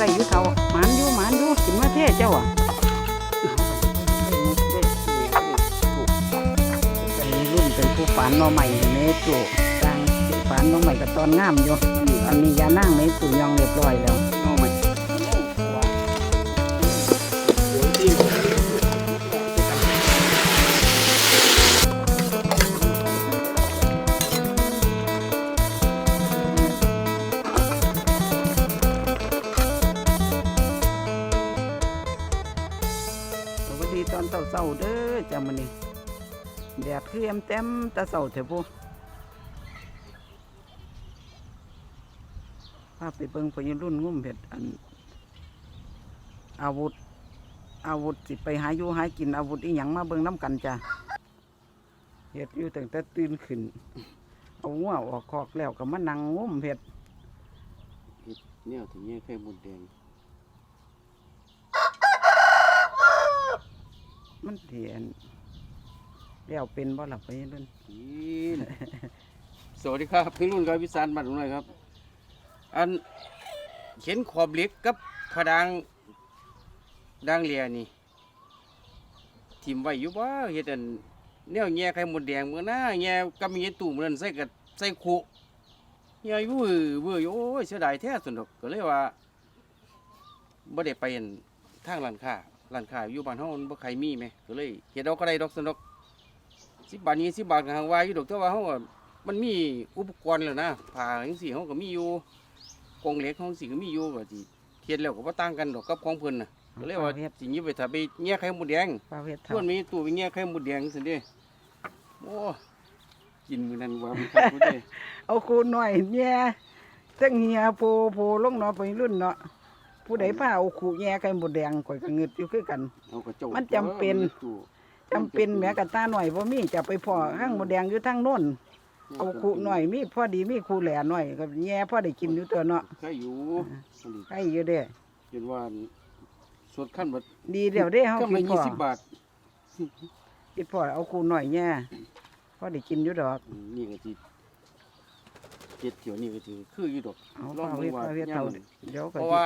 ได้อยู่เท่าหมานอยู่หมานอยู่กินมาเท่เจ้าอะรุ่นเป็นผู้ฝันน้อใหม่เมตุสร้างฝันน้อใหม่กับตอนงามอยู่อันนี้ยานั่งในตู้ยองเรียบร้อยแล้ว แดดคือแอมเต็มแตะเช้าเถอะผู้พาไปเบิ่งพยรุ่นงุ่มเห็ดอัน อาวุธ อาวุธสิไปหาอยู่หากินอาวุธอีหยังมาเบิ่งน้ำกันจ้ะเห็ดอยู่ตั้งแต่ตื่นขึ้น เอาหัวออกคอกแล้วก็มานั่งงุ่มเห็ดเนี่ยถึงเนี่ยไข่มดแดงมันเถียน แล้วเป็นบ่หลับไปรุ่นสวัสดีครับพี่รุ่นครับพิสานบัตรหน่อยครับ อันเข็นขอบเหล็กกับผดางดางเลียนี่ทิมไว้อยู่ว่าเฮ็ดอันแนวแง่ไข่มดแดงเมื่อหน้าแง่กำมีตู้เมือนใส่กับใส่คุแง่อยู่เบื่ออยู่โอ้ยเสียดายแท้สุดดอกก็เลยว่าบ่ได้ไปอั่นทางร้านค้าร้านค้าอยู่บ้านเฮามันบ่ใครมีแหมก็เลยเฮ็ดเอาก็ได้ดอกสุก 10บาทนี้10บาทก็หางว่าอยู่ดอกแต่ว่าเฮาก็มันมีอุปกรณ์แล้วนะผ้าจังซี่เฮาก็มีอยู่กรงเหล็กเฮาสิก็มีอยู่ก็สิเฮ็ดแล้วก็บ่ต่างกันดอกกับของเพิ่นน่ะก็เลยว่าเฮ็ดสิหยิบไปถ้าไปแง่ไข่มดแดงปลาเฮ็ดเพื่เท่าอนมีตู้ไปแง่ไข่มดแดงสิเด้โอ้กินมื้อนั้นว่ามันคักพุ่นเด้เอาคูหน่อยแย่จังเฮียโพโพลงเนาะไปรุ่นเนาะผู้ใดพาเอาขู่แย่ไข่มดแดงข่อยก็งึดอยู่คือกัน เอากระจกมันจำเป็นตู้ จำเป็นแหม้กะตาหน่อยบ่มีจะไปพ่อข้างมดแดงอยู่ทางโน้นเอาขู่หน่อยมีพอดีมีขู่แหล่หน่อยก็แย่พอได้กินอยู่ตัวเนาะใครอยู่อันนี้ให้อยู่เด้เห็นว่าสวดขั้นบัดดีเดี๋ยวเด้เฮาก็คิมาดพ่อ20บาทคิดพ่อเอาขู่หน่อยแย่พอได้กินอยู่ดอกอืมนี่ก็สิเฮ็ดเที่ยวนี่ก็สิคืออยู่ดอกเอาลองเอาดูเฮ็ดว่าเอาเฮ็ดย่าเท่างเดี๋ยวก็เพราะว่า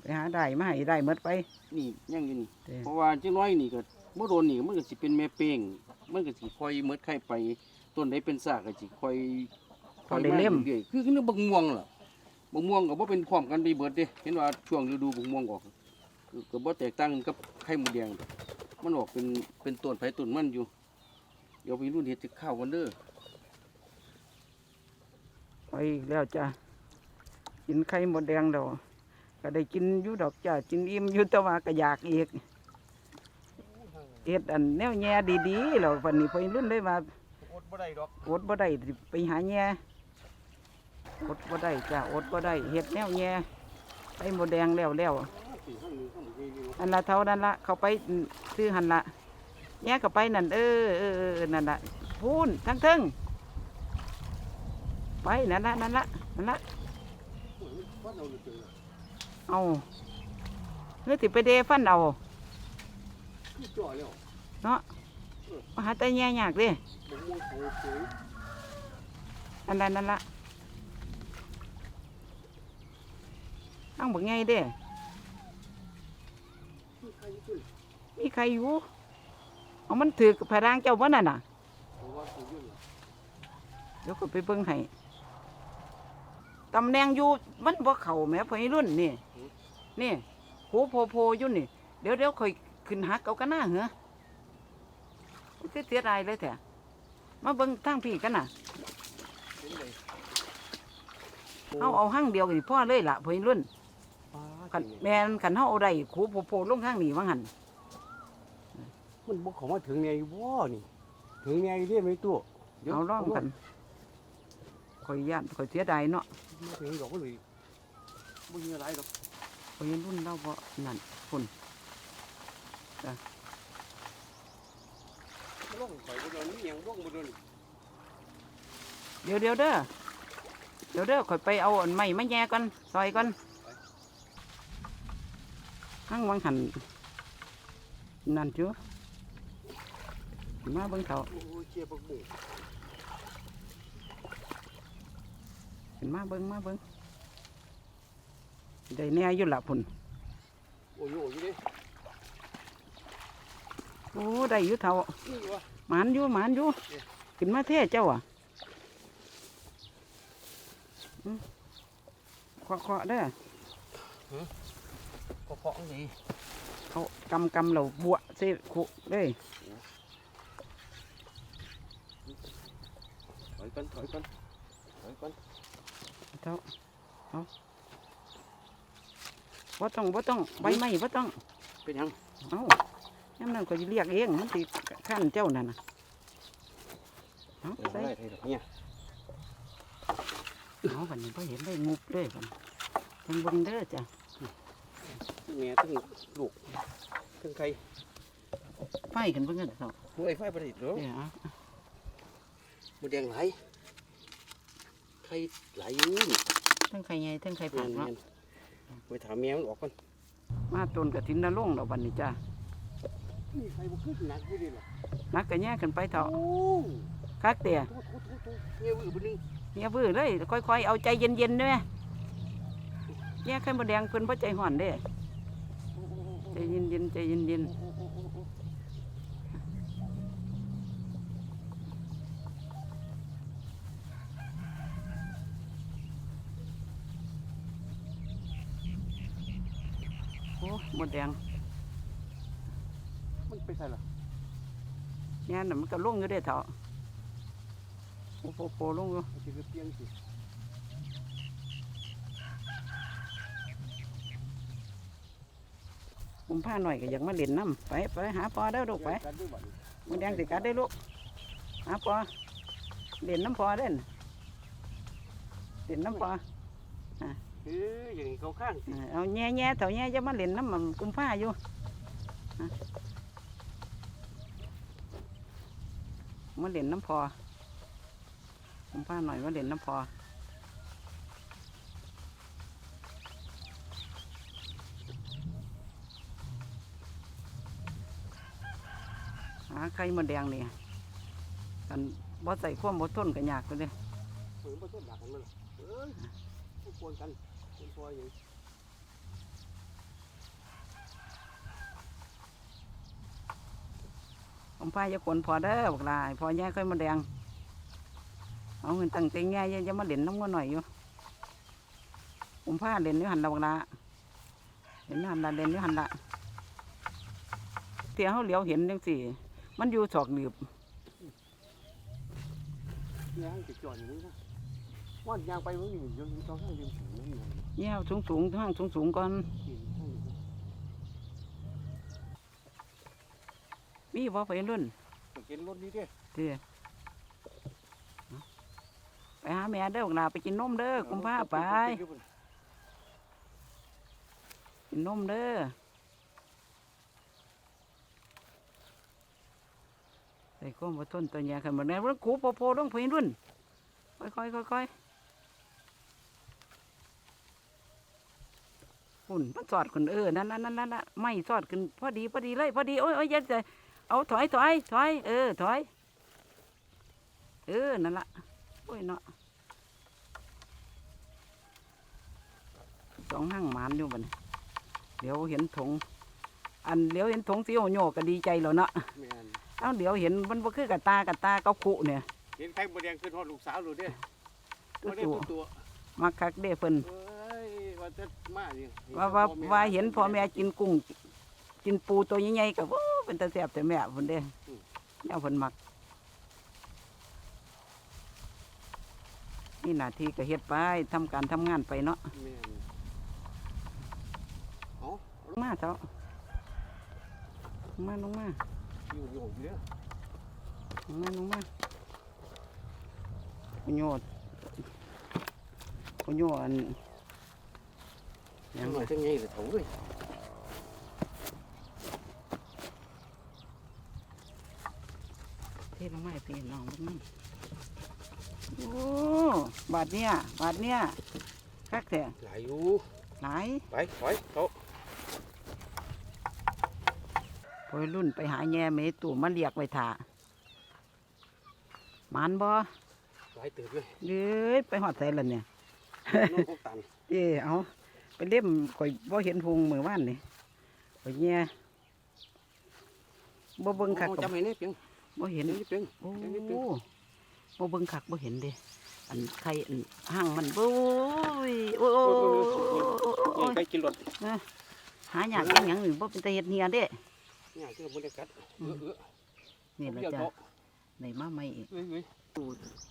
ไปหาได้มาให้ได้หมดไป นี่ยังอยู่นี่เด้เพราะว่าจังน้อยนี่ก็ บ่โดนนี่มันก็สิเป็นแม่เป้งมันก็สิค่อยหมดไข่ไปต้นใดเป็นซากก็สิค่อยพอได้เล่มรื่อยๆคือคือบักม่วงล่ะบักม่วงก็บ่เป็นพร้อมกันไปเบิดเด้เห็นว่าช่วงฤดูบักม่วงออกคือก็บ่แตกต่างกับไข่หมูแดงดอกมันออกเป็นเป็นต้นไผต้นมันอยู่ เดี๋ยวไปรุ่นเฮ็ดจะข้าวกันเด้อไปอีกแล้วจ้ะกินไข่มดแดงดอกก็ได้กินอยู่ดอกจ้ะกินอิ่มอยู่แต่ว่าก็อยากอีก เฮ็ดอันแนวแย่ดีๆแล้ววันนี้ไปรุ่นได้มาอดบ่ได้ดอกอดบ่ได้สิไปหาแย่อดบ่ได้จ้ะอดบ่ได้เฮ็ดแนวแย่ไข่มดแดงแล้วแล้วอันละเท่านั้นละเข้าไปซื้อหันละแย่เข้าไปนั่นเออเออเออนั่นละพูนทั้งเทิงไปนั่นละนั่นละนั่นละเอาเนื้อติไปเดฟันเอา เนาะมาหาแต่แย่ยากเดิอันนั้นนั่นละตั้งบักไงเด้มีใครอยู่เอามันถือพารางเจ้าบ่นั่นน่ะเดี๋ยวก็ไปเบิ่งให้ตำแหน่งอยู่มันบ่เข้าแหม่พอรุ่นนี่ นี่โหโพโพอยู่นี่ เดี๋ยวเดี๋ยวค่อย ขึ้นหักเอากันหน้าเหรอมันคือเสียดายเลยแท้มาเบิ่งทางพี่กันน่ะเอาเอาหั่งเดียวนี่พ่อเลยล่ะพอรุ่นคันแม่นคันเฮาเอาได้โหโพโพลงข้างนี้ว่างั้นมันบอกเขามาถึงไงบ่นี่ ถึงไงเรียกไม่ตัวเอาร้องกันข่อยย่านข่อยเสียดายเนาะมาถึงดอกก็เลยบ่มีอะไรดอกพอรุ่นเราบ่นั่นพุ่น ล่องข่อยบ่โดนนี่ยังล่องบ่โดนเดี๋ยวเดี๋ยวเด้อ เดี๋ยวเด้อข่อยไปเอาอันไม้มาแย่ก่อนซอยก่อนข้างวังหันนั่นจ้ะมาเบิ่งเขาโอ้ยเจี๊ยบบักบุ้งเห็นมาเบิ่งมาเบิ่งได้แน่อยู่ละพุ่นโอ้ยโอ้ยเด้ โอ้ได้อยู่เท่านี่วะหมานอยู่หมานอยู่ขึ้นมาเท่เจ้าอะอืมเคาะๆเด้อก็เพาะนี่เขากำกำเราบวเสขุเลยถอยกันถอยกันถอยกันเท่าเอาบ่ต้องบ่ต้องใบไม้บ่ต้องเป็นยังเอา ย่ำนั้นก็จะเรียกเองมันสิขั้นเจ้านั่นน่ะเอาเออใส่ได้ไทยดอกเนี่ยเอาบัดนี้พอเห็นได้งุบเลยบัดเพิ่นเบิ่งเด้อจ้ะแม่ทั้งลูกทั้งไข่ไฟกันเบิ่งกันเถอะหัวไอ้ไฟประดิษฐ์เนาะเดี๋ยวเอาหมูแดงไหลายไข่ไหลายอยู่นี่ทั้งไข่ใหญ่ทั้งไข่แม่ผักนเนาะแม่นไปถามแม่มันออกก่อนมาต้นกระถินนรงค์ดอกบัดนี้จ้ะ นี่ไข่บุขึ้นหนักอยู่ดิล่ะนักก็แย่ขึ้นไปเถอะโอ้คักเตี่ยโหโถโถโถเงี้ยวอือบ่นึงเนี่ยบื้อเลยค่อยๆเอาใจเย็นๆเด้อแย่ไข่มดแดงเพิ่นบ่ใจห่อนเด้ใจเย็นๆใจเย็นๆ โอ้หมดแดงมันไป ใส่ล่ะเนี่ยน่ะมันก็ลงอยู่เด้อเถอะโอ้โหโปลงอยู่มันสิเปียงสิผมผ้าหน่อยก็อยากมาเล่นน้ำไปไปหาปอเด้อลูกไปกันด้วยบัดนี้หมันแดงสิกัดได้อลูกหาปอเล่นน้ำปอเด่นเล่นน้ำปอเอออย่างนี้เขาข้างสิเออเอาแง่แง่ๆเถาแง่จะมาเล่นน้ำมันกุมผ้าอยู่ฮะ มาเล่นน้ำพอกุมผ้าหน่อยมาเล่นน้ำพอหาไข่มดแดงนี่กันบ่ใส่ความอดทนกันยากเลยเปิดบ่ต้นดักกันมันล่ะเอ้ยบ่ควรกันเป็นพออย่าง ผมพายจะกวนพอเด้อบอกลาให้พอแย่ค่อยมาแดง เอาเงินตั้งใจแง่ยังจะมาเล่นน้ำมันหน่อยอยู่ผมพาเล่นอยู่หันละบอกลาเห็นอยู่หันละเล่นอยู่หันละเที่ยเขาเหลียวเห็นจังสี่ มันอยู่ศอกหลืบยางจะจอดอย่างนี้นะว่านยางไปมันอยู่อยู่ตรงข้างริมถึงนั่นน่ะแย่สูงสูงๆทางสูงสูงๆก่อน กินข้างนี้ มีบ่ไปรุ่นไปกินรถนี้เด้อเที่ยไปหาแม่เด้อบอกลาไปกินนมเด้อกุมภาไป กินนมเด้อใส่ข้อมบ่ต้นตัวใหญ่ขึ้นมาแน่ว่าคูโปโพต้องพินรุ่นค่อยค่อยค่อยค่อยหุ่นมันสอดขึ้นเออนั่นนั่นนั่นนั่นน่ะไม่สอดขึ้นพอดีพอดีเลยพอดีโอ้ยโอ้ยอยัดใจ เอาถอยถอยถอยเออถอย เออ นั่นละโอ้ยเนาะสองห้างหมานอยู่บัดนเดี๋ยวเห็นถง อันเดี๋ยวเห็นถงสีโอโยก็ดีใจแล้วเนาะแม่นเอาเดี๋ยวเห็นมันบ่คือกับตากับตาเกาขุเนี่ย เห็นไข่มดแดงขึ้นฮอดลูกสาวเลยเด้อตัวบ่ได้ตัวตัวตัวมาคักเด้เพิ่นเอ้ยว่าจะมาดิว่าว่าว่าเห็นพ่อแม่กินกุ้ง กินปูตัวใหญ่ๆก็โอ้ เป็นตาแซ่บแต่แม่เพิ่นเด้แนวเพิ่นมัก นี่หน้าที่ก็เฮ็ดไปทำการทำงานไปเนาะแม่นเอาลงมาเถอะลงมาลงมาอยู่อยู่อยู่เด้อลงมาลงมาโอโยดโอโยอันหยัยังงหน่ไงอยจังไงเลยเถอะเว้ย เทลงมาให้พี่น้องเบิ่งนำโอ้บาทเนี้ยบาทเนี้ยคักแท้หลายอยู่หลายไปถอยเขาพอยรุ่นไปหาแง่เมตู่มาเรียกไว้ท่าหมันบ่หลายตื่นเลยเอ้ยไปหอดใส่ละเนี่ยน้องพวกตันเอ้เอาไปเล่มข่อยบ่เห็นพุงมือว่านนี่ข่อยแย่บ่เบิ่งคักโอ้ก็จำให้แน่เพียง บ่เห็นเห็นนี่เพียงโอ้เห็นนี่เพียงบ่เบิ่งคักบ่เห็นเด้อันไข่อันห่างมันโอ้ยโอ้ยโอ้ยโอ้ยโอ้นี่ยใกล้กินรถหาหยากกินหยังนี่บ่เป็นตาเฮ็ดเฮียเด้เนี่ยคือบ่ได้กัดเออเออนี่ล่ะเดี๋ยวจ้ะเถาะได้มาใหม่อีกเอ้ยเอ้ย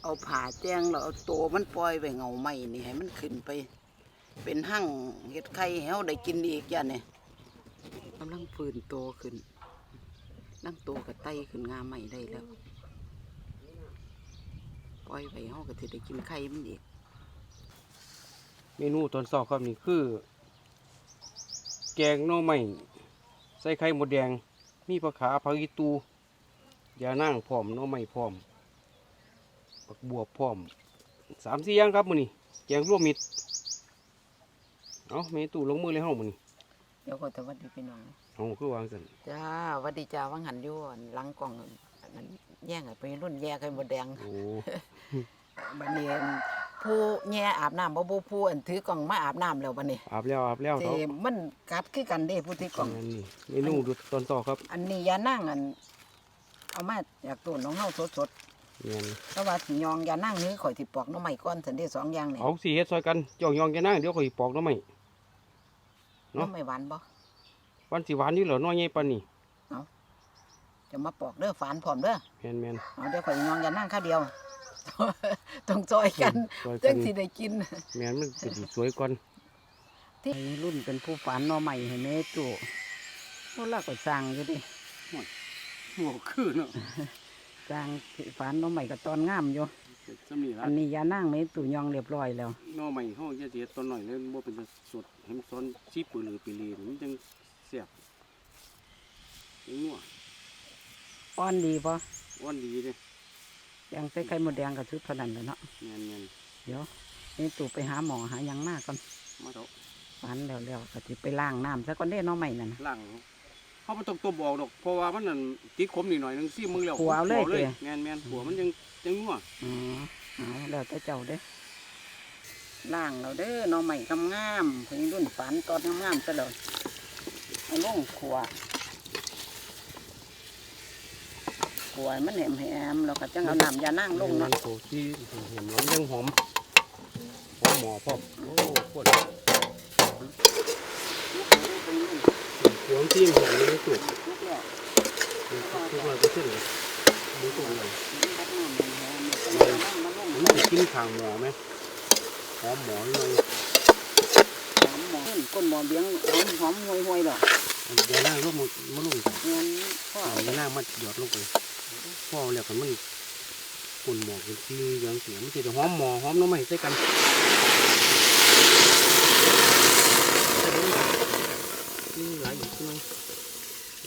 เอาผ่าแจ้งแล้วเอาโตมันปล่อยไว้เงาไม้นี่ให้มันขึ้นไป เป็นหั่งเฮ็ดไข่ให้เฮาได้กินอีกจ้ะนี่กำลังฟื้นโตขึ้น นั่งโตกับไตขึ้นงาใหม่ได้แล้ว ปล่อยไว้เฮาก็สิได้กินไข่มันอีกเมนูตอนเช้าครับนี่คือ แกงหน่อไม้ใส่ไข่หมดแดง มีผักขาผักอีตูยานั่งพร้อมหน่อไม้พร้อมผักบวบพร้อมสามสี่อย่างครับมือนี้แกงรวมมิตรเอาเมนูลงมือเลยเฮามื้อนี้ เดี๋ยวก็สวัสดีพี่น้องเอาคือวางซั่นจ้าหวัดดีจ้าวังหันอยู่อั่นหลังกล่องอันนั้นแย่งให้ไปรุ่นแย่ไข่มดแดง โอ้บัดนี้อั่นผู้แย่อาบน้ำบ่บ่ผู้อันถือกล่องมาอาบน้ำแล้วบัดนี้อาบแล้วอาบแล้วสิเถาะมันกัดคือกันเด้ผู้ถือกล่องอันนี้เมนูดูตอนเช้าครับอันนี้ยานั่งอัน เอามาจากต้นของเฮาสดแม่นๆเพราะว่าสิยองยานั่งนี้ข่อยสิปอกหน้ำใหม่ก่อนสันเด้สองอย่างนี่เอาสิเฮ็ดซอยกันเจ้ายองจะนั่งเดี๋ยวข่อยปอกหน่อไม้ เนาะน้ำใหม่หวานบ่วันสิหวานอยู่เหรอน้อยใหญ่ปานนี้จะมาปอกเด้อฝานพร้อมเด้อแม่นแม่นเอาเดี๋ยวข่อยยองยานั่งข้าวเดียว ต้องซอยกันซอยกัจันงสิได้กิน แม่นมันก็สิสวยก่อนที่รุ่นเป็นผู้ฝานหน่อใหม่ให้แม่ตู่โน่นละก็สร้างอยู่ดิโอ้คือเนาะ สร้างฝานหน่อใหม่ก็ตอนงามอยู่ สำนีละอันนี้ยานั่งแม่ตู่ยองเรียบร้อยแล้ว หน่อใหม่เฮาจะสิเฮ็ดตอนหน่อยเลยบ่เป็นสดให้มันซ้อนซีปืนหรือปีลีมันจังแซ่บจังนัวอ่อนดีปะอ้วนดีเด้ยังใส่ไข่มดแดงกับชุดเท่านั้นเลยเนาะแม่นแม่นเดี๋ยวแม่ตู่ไปหาหมอหาหยังมากก่อนมาเถอะฝานแล้วแล้วก็สิไปล้างน้ำซะก่อนเด้หน่อใหม่นั่นน่ะล้างเฮาบ่ต้องตัวบอกดอกเพราะว่ามันนั่นติดขมนิดหน่อยนึงซิมึงแล้วขัวเอาเลยขัวเด้แม่นแม่นขัวมันจัง จังนัวอ๋อเอาแล้วแต่เจ้าเด้อล่างเราเด้อหน่อใหม่งามๆเพิ่นรุ่นฝันตอนงามๆซะแล้วเอาลงขวขวให้มันแหมๆแล้วก็จังเอาน้ำยานั่งลงมัเนาะนโคที่เห็นมันยังหอมหอมหมอพร้อมโอ้โคตรหอมที่หอมเลยสุดทุกแล้วทุกวันก็เช่นเลย ดูตรงไหนตักน้ำแหมๆแล้วก็เอาน้ำมาลงมันจะกินขางหมอไหมหอมหมอหน่อยหอมหมอก้นหมอเบี้ยงหอมหอมห่วยๆหรอกเดี๋ยวหน้าก็มันมันลงงั้นพ่อเอาเอาเดี๋ยวหน้ามันหยอดลงไปพ่อเรียกกันมันคนหมอเป็นที่ยังเสียมันจะหอมหมอหอมน้ำใหม่ใส่กันนี่หลายอีกใช่ไหม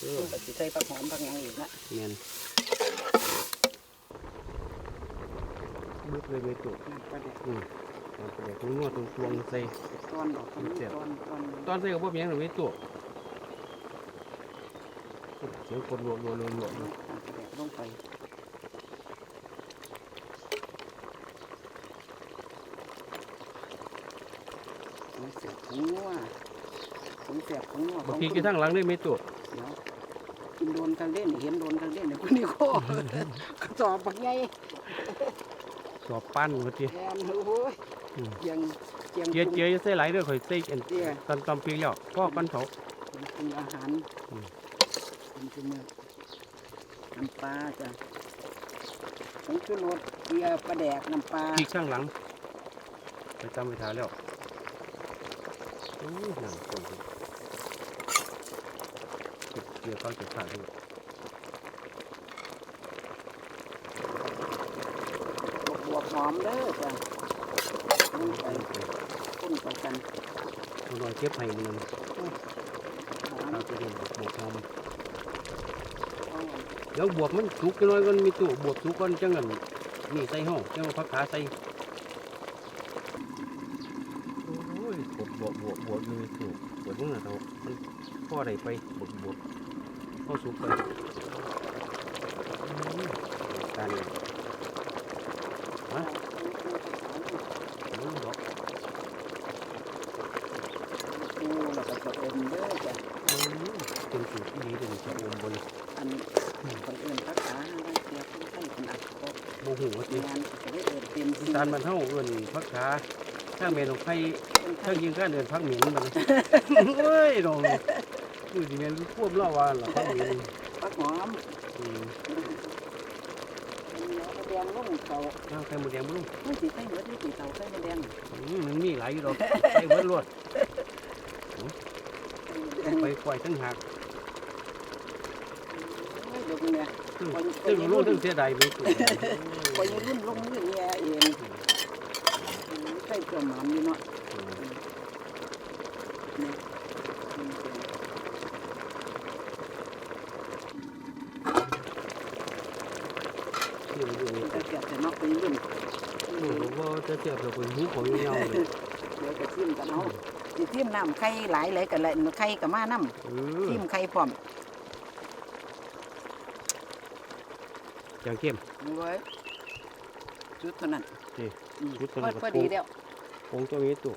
เออก็สิใส่ผักหอมผักหยังอีกละเนียน บึกเลยไปตกประเดี๋ยวอืมเอาไปเดี๋ยวตรงนวดตรงตวงใส่ตอนออกตอนนี้ตอนตอนตอนใส่กับพวกเมียงหรือไม่ตุกเสียงคนรัวรัวรัวรัวลงไปของเสียบของนัวของเสียบของนัวบางทีกินทั้งหลังได้ไม่ตุกเดี๋ยวกินโดนกันเล่นเห็นโดนกันเล่นเนี่ยคุณนี่โคกระสอบปักใหญ่ สอบปั้นเมื่อกี้แทนโอ้ยอืมเจียงเจียงเจี๊ยเจี๊ยจะใส่ไหลายเด้อข่อยใส่อันเจียตำตำปีแล้วพ่อกันเขาปรุงอาหารอืมเป็นชั่วโมงน้ำปลาจ้ะผงชูรสเกลือปลาแดกน้ำปลาพริกข้างหลัง ไปจำไปทาแล้วโอ้ยนั่นคนเกี่ยวข้าวเกี่ยวข้าวด้วย บวบห อมเด้อจ้ะลงไปคุ้นไปกันตัวน้อยเก็บให้มันหอมเอาไปเดี๋ยวบวกหอมเอาเดี๋ยวบวบมันสุกจังน้อยก่อนมีตู้บวบสุกก่อนจังกันนี่ใส่ห้องจังเอาผักขาใส่โอ้ยบวบบวบบวบบวบมีตู้บวบมึงน่ะเท่ามันพ่อได้ไปบวบบวบพ่อสุกไปอืมการเนี่ยฮะอืมดอก นี่เดี๋ยวนี้จะอมบน อันคนอื่นพักขาอะไรเสียคนไข้คนอัดก็ โมโหว่าติงานก็ได้เอินเต็มอีสานมันเท่าเอิ้นพักขาถ้าเมนของไผ่คนไข้ถ้ายิงก็เดินพักเหม็นมันเฮ้ยน้องคือสิแม่นควบเล่าว่าล่ะพักเหม็นพักหอมอืมแดงลงเขาเอาไข่หมูแดงบ่ลูกไม่สิไข่เหมือนที่ตีเตาไข่มดแดงอืมมันมีหลายอยู่ดอกไข่เบิดรวดไปปล่อยทั้งหักไม่ยกเนี่ย ซึ่งซึ่งรู้ซึ่งเสียดายไปตัวไปรุ่นลงมือเนี่ยเองไข่ตัวหมันอยู่เนาะที่มันจะเกิดจะนอกไปรุ่นโอ้โหว่าจะเทียบกับคนหูของยาวเลยเดี๋ยวจะทิมกันเอาสิทิมน้ำไข่หลายเลยกันเลยไข่กับมาน้เอำอทิมไข่พร้อม จางเข้มเอาไว้ชุดเท่านั้นนี่อืมชุดเท่าพนั้อนก็ พอดีแล้วผงตัวนี้ตัว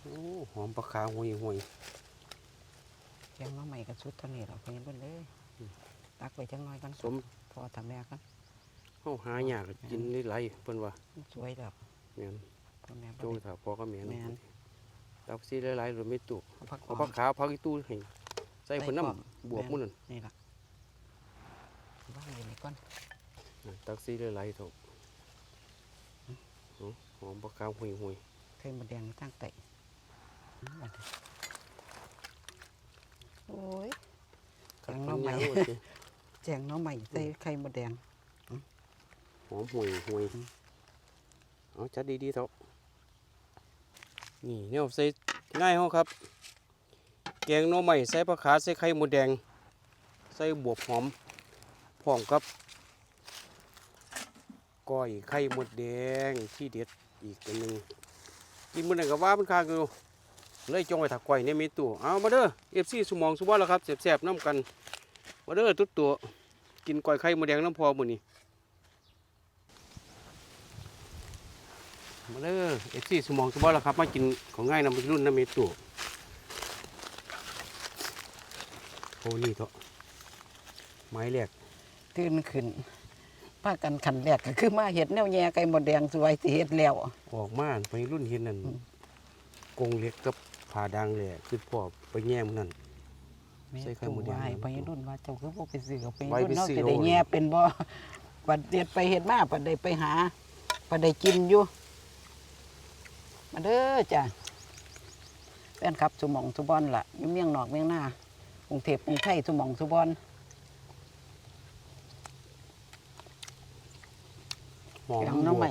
โอ้หอมปลาขาวห่วยห่วยแกงน้องใหม่กับชุดเท่านี้เราเพิ่นเบิ่เลยอืมตักไปจังน้อยกันสมพอทำแม่กันเฮาหายากกินได้หลายเพิ่นว่าสวยแล้วแม่นพ่อแม่จงถ้าพอก็แม่นแม่น ตักสิหลายๆหรือไม่ตุเอาผักหเอาอปลามขาวผักอีตู้ให้ใส่ใส่เพิ่นน้พร้อมำบวกมื้อนั้นนี่ล่ะว่างอยู่นี่ก่อนตักสิหลายๆเถอะเอาหอมปลาขาวห่วยห่วยไข่มดแดงตั้งไตอืมเอาดิโอ้ยๆแกงหน่อไม้ขัดปัญญาโลดสิแจงหน้องใหม่ใส่ไข่มดแดงหอมห่วยห่วยเอาจัดดีๆเถอะ นี่เนี่ยใส่ง่ายเฮาครับ แกงหน่อไม้ใส่ปลาขาใส่ไข่หมูแดง ใส่บวบหอมพร้อมกับก้อยไข่หมดแดงที่เด็ดอีกอันหนึงกินมื้อนั้นก็ว่ามันคางอยู่เลยจงไว้ถักก้อยในมีตู้เอามาเด้อ FC สมองสุบ่แล้วครับแซ่บๆน้ำกันมาเด้อตุ๊ดตัวกินก้อยไข่หมดแดงน้ำพอมื้อนี้ มาเด้อ FC สมองสุบ่แล้วครับ มากินของง่ายนำรุ่นน้ำมีตู้โอ้นี่เถอะไม้แรกตื่นขึ้นพากันขันแรกก็คือมาเห็ดแนวแย่ไก่มดแดงสวยสิเห็ดแล้วออกมาไปรุ่นเห็นนั่นกรงเล็กกับผ่าดังเลยคือพ่อไปแง่มนนั่นใส่ไข่มดแดงแม่ตู่ว่าให้ไปรุ่นว่าเจ้าคือบ่ไปซื้อกับไปไว้รุ่นไปเนาะซื้อจะได้เอาแย่เป็นบ่ปัดเด็ดไปเห็ดมาปัดได้ไปหาปัดได้กินอยู่ มาเด้อจ้ะแฟนครับสุหมองสุบอนล่ะอยู่เมียงนอกเมียงหน้ากรุงเทพกรุงไทยสุหมองสุบอนหอมแกงหน้องใหม่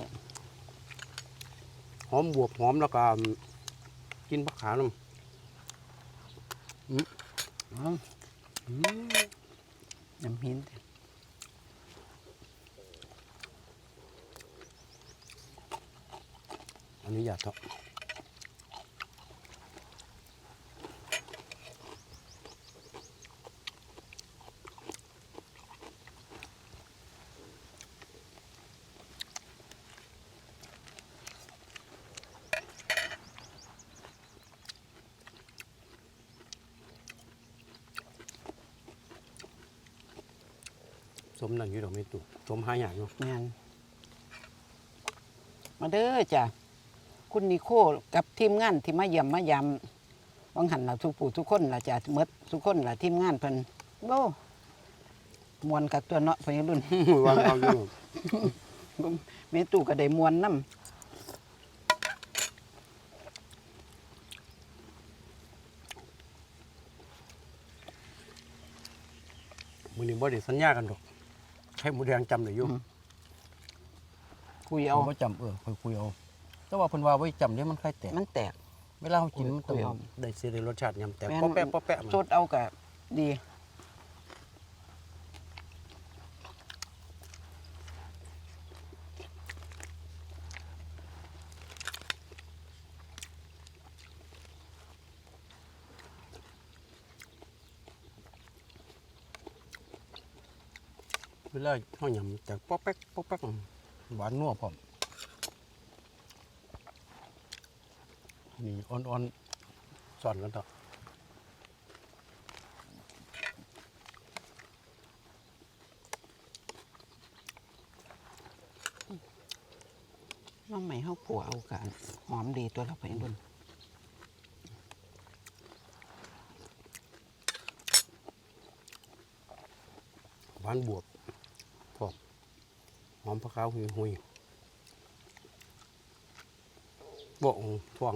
หอมบวบหอมแล้วก็กินผักขาน้อ๋อำอืมน้ำหิน อนุญาตเถอะสมนั่นอยู่ดอกไม่ตุสมหายากอยู่แม่นมาเด้อจ้ะ คุณนิโคกับทีมงานที่มาเยี่ยมมายามวังหันเราทุกผู้ทุกคนล่ะจ้ะหมดทุกคนล่ะทีมงานเพิ่นโอ้มวนกับตัวเนาะเพิ่นรุ่น วางเอาอยู่แม่ตู่ก็ได้มวนนํมือนี้บ่ได้สัญญากันดอกไข่หมูแดงจำได้อยู่คุยเอาเอา บ่จำเออค่อยคุยเอา แต่ว่าเพิ่นว่าไว้จำเนี่ยมันคล้ายแตกมันแตกเวลาเรากินมันต้องคุยเอาได้เสียได้รสชาติยำแตกแม่นป๊อแปะป๊อแปะมาสดเอาก็ดีเวลาเฮายำแตกป๊อแป๊กป๊อแป๊กหวานนัวพร้อม นี่อ่อนๆสอนกันต่อน้องใหม่เฮาผัวเอากันหอมดีตัวเราไปรุ่นหวานบวบพร้อมหอมผักขาวหุยหุยๆบ่องทวง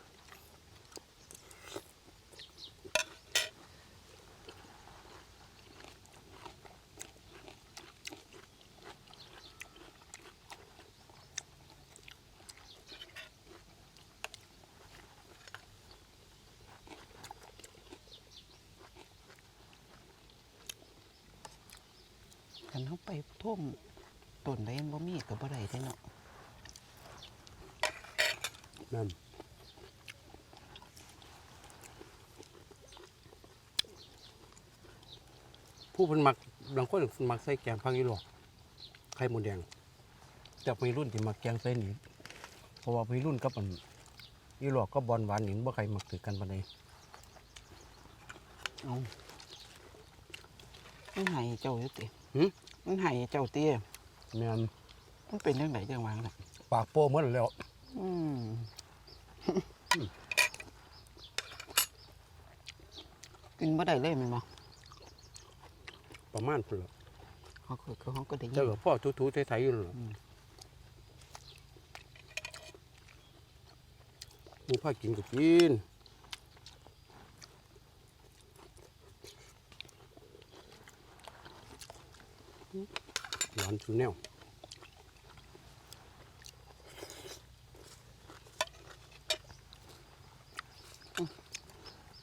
ผู้เป็นมักบางคนเพิ่นมักใส่แกงพังยี่หลอกไข่หมูแดง แต่วัยรุ่นที่มักแกงใส่หนีเพราะว่าวัยรุ่นกับอันยี่หลอกก็บอลหวานหนิบ่ใครมักถือกันปานใดเอามันให้เจ้าอยู่ติหึมันให้เจ้าติแม่นมันเป็นจังไดจังหวางน่ะปากโป้เหมือนแล้ว อืมกินบ่ได้เลยแมันบ่ ประมาณพุ่นละเขาก็เขาก็ได้ยิเจ้านกับพ่อทูๆไทยๆอยู่นั่นล่ะอืมหมูผ้ากินก็กินหวานสุดแนว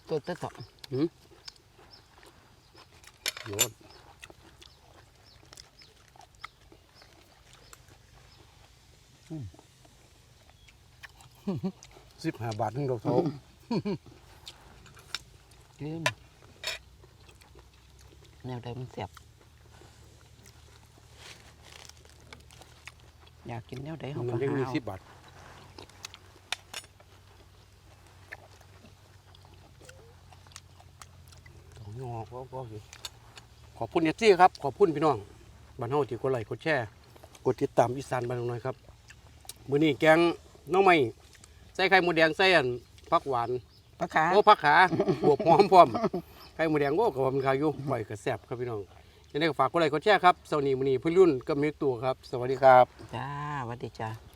ตัวตะตะโยน สิบห้าบาทนึงดอกเทาลืมแนวใดมันแซ่บอยากกินแนวใดเขามัก็นยังหามีเอาสิบบาทสองงอก็ก็อยู่ขอบคุณเอซี่ครับ ขอบคุณพี่น้องบ้านเฮาที่กดไลค์กดแชร์กดติดตามอีสานบ้านเราหน่อยครับมื้อนี้แกงหน้องไม้ ใส่ไข่หมูแดงใส่อันผักหวานปลาขา โอ้ผักขาบวบหอมพร้อมไข่หมูแดงโอ้กับมันขาวอยู่ปล่อยกระแสบครับพี่น้องยังไงก็ฝากกดไลค์กดแชร์ครับสวัสดีมื้อนี้พี่รุ่นกับมิตรตัวครับ สวัสดีครับ จ้าหวัดดีจ้า